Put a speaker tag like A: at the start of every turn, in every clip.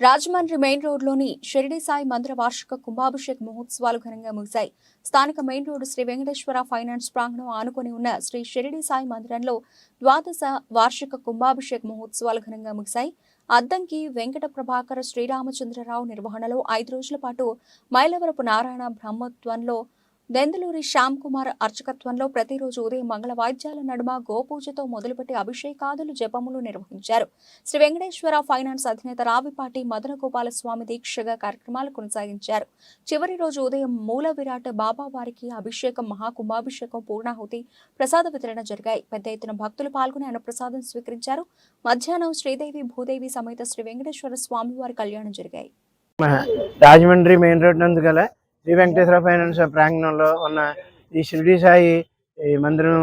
A: Rajahmundry main రోడ్లోని షిరిడి సాయి మందిర వార్షిక కుంభాభిషేక్ మహోత్సవాలు ఘనంగా ముగిశాయి. స్థానిక main road Shri Venkateswara finance ప్రాంగణం ఆనుకొని ఉన్న శ్రీ షిరిడి సాయి మందిరంలో ద్వాదశ వార్షిక కుంభాభిషేక్ మహోత్సవాలు ఘనంగా ముగిశాయి. అద్దంకి వెంకట ప్రభాకర శ్రీరామచంద్రరావు నిర్వహణలో ఐదు రోజుల పాటు మైలవరపు నారాయణ బ్రహ్మత్వంలో దెందులూరి శ్యామ్ కుమార్ అర్చకత్వంలో ప్రతిరోజు ఉదయం మంగళ వాయిద్యాల నడుమ గోపూజతో మొదలుపెట్టి అభిషేకాదులు జపములు నిర్వహించారు. శ్రీ వెంకటేశ్వర ఫైనాన్స్ అధినేత రావిపాటి మదన గోపాల స్వామి దీక్షగా కార్యక్రమాలు కొనసాగించారు. చివరి రోజు ఉదయం మూల విరాట్ బాబా వారికి అభిషేకం మహాకుంభాభిషేకం పూర్ణాహుతి ప్రసాద వితరణ జరిగాయి. పెద్ద ఎత్తున భక్తులు పాల్గొని అన్నప్రసాదం స్వీకరించారు. మధ్యాహ్నం శ్రీదేవి భూదేవి సమేత శ్రీ వెంకటేశ్వర స్వామి వారి కళ్యాణం జరిగాయి.
B: రాజమండ్రి మెయిన్ రోడ్ నందు గల శ్రీ వెంకటేశ్వర ఫైనాన్స్ ప్రాంగణంలో ఉన్న ఈ షిరిడి సాయి ఈ మందిరం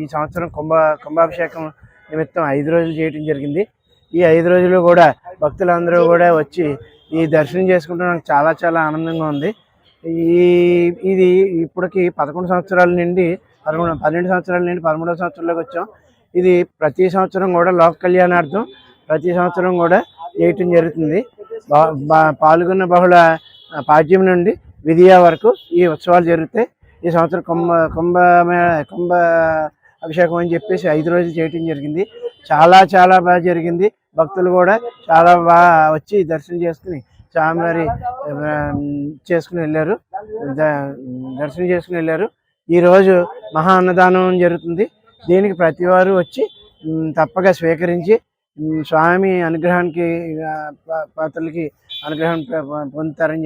B: ఈ సంవత్సరం కుంభ కుంభాభిషేకం నిమిత్తం ఐదు రోజులు చేయడం జరిగింది. ఈ ఐదు రోజులు కూడా భక్తులందరూ కూడా వచ్చి ఈ దర్శనం చేసుకుంటే నాకు చాలా చాలా ఆనందంగా ఉంది. ఈ ఇది ఇప్పటికి పదకొండు సంవత్సరాల నుండి పదకొండు పన్నెండు సంవత్సరాల నుండి పదమూడవ సంవత్సరంలోకి వచ్చాం. ఇది ప్రతి సంవత్సరం కూడా లోక కళ్యాణార్థం ప్రతి సంవత్సరం కూడా చేయటం జరుగుతుంది. పాల్గొన్న బహుళ పాడ్యం నుండి విధియా వరకు ఈ ఉత్సవాలు జరుగుతాయి ఈ సంవత్సరం కుంభ కుంభ కుంభ అభిషేకం అని చెప్పేసి ఐదు రోజులు చేయటం జరిగింది. చాలా చాలా బాగా జరిగింది. భక్తులు కూడా చాలా బాగా వచ్చి దర్శనం చేసుకుని స్వామివారి చేసుకుని వెళ్ళారు. ద- దర్శనం చేసుకుని వెళ్ళారు. ఈరోజు మహా అన్నదానం జరుగుతుంది. దీనికి ప్రతివారు వచ్చి తప్పక స్వీకరించి స్వామి అనుగ్రహానికి పాత్రలకి అనుగ్రహం పొందుతారని